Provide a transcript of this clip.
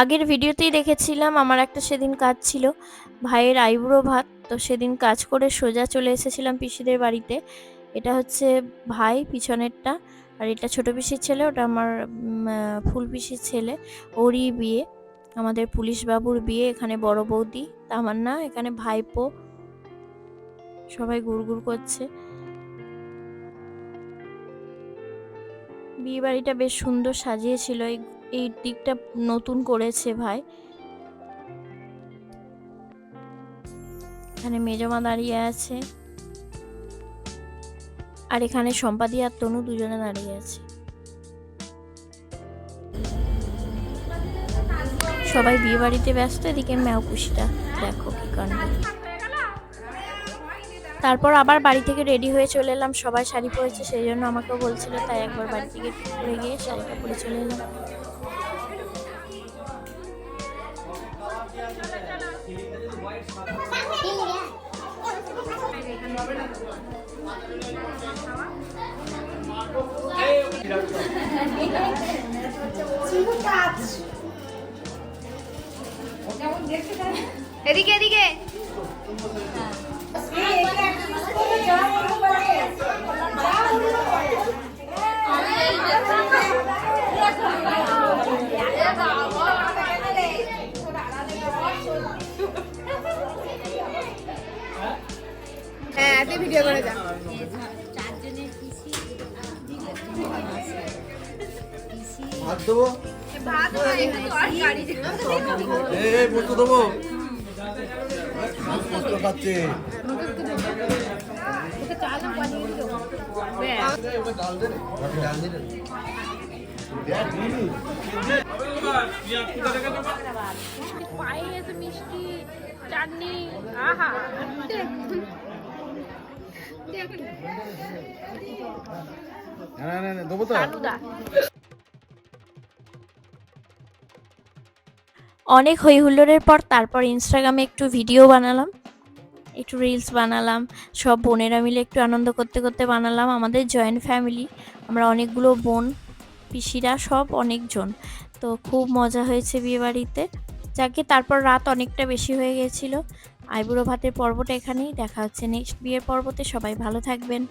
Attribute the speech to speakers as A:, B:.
A: আগের ভিডিওতেই দেখেছিলাম, আমার একটা সেদিন কাজ ছিল, ভাইয়ের আইবুড়ো ভাত, তো সেদিন কাজ করে সোজা চলে এসেছিলাম পিসিদের বাড়িতে। এটা হচ্ছে ভাই পিছনেরটা, আর এটা ছোট পিসির ছেলে, ওটা আমার ফুল পিসির ছেলে, ওরই বিয়ে, আমাদের পুলিশ বাবুর বিয়ে, এখানে বড় বৌদি, তামান্না, এখানে ভাইপো, সবাই গুড়গুড় করছে। বিয়ে বাড়িটা বেশ সুন্দর সাজিয়েছিল, এই এই দিকটা নতুন করেছে ভাই। এখানে মেজমা দাঁড়িয়ে আছে। আর এখানে সম্পাদি আর তনু দুজনে দাঁড়িয়ে আছে। সবাই বিয়ে বাড়িতে ব্যস্ত, এদিকে ম্যাও ম্যাওকুশিটা দেখো কি কাণ্ড তারপর আবার বাড়ি থেকে রেডি হয়ে চলে এলাম। সবাই শাড়ি পরেছে, সেই জন্য আমাকেও বলছিল, তাই একবার বাড়ি থেকে করে গিয়ে শাড়িটা পরে চলে এলাম।
B: এদিকে এদিকে। হ্যাঁ তুই ভিডিও করে যা।
C: ভাত দেবো?
B: ভাত হয় একটু কর
C: দেবো।
B: পায়েস মিষ্টি চাটনি আহা
C: না না না দেবো তো।
A: অনেক হই হুল্লোড়ের পর তারপর ইনস্টাগ্রামে একটু ভিডিও বানালাম একটু রিলস বানালাম সব বোনেরা মিলে একটু আনন্দ করতে করতে বানালাম আমাদের জয়েন্ট ফ্যামিলি আমরা অনেকগুলো বোন পিসিরা সব অনেকজন তো খুব মজা হয়েছে বিয়েবাড়িতে। যাকে তারপর রাত অনেকটা বেশি হয়ে গেছিল আইবুড়ো ভাতের পর্বটা এখানেই। দেখা হচ্ছে নেক্সট বিয়ের পর্বতে। সবাই ভালো থাকবেন।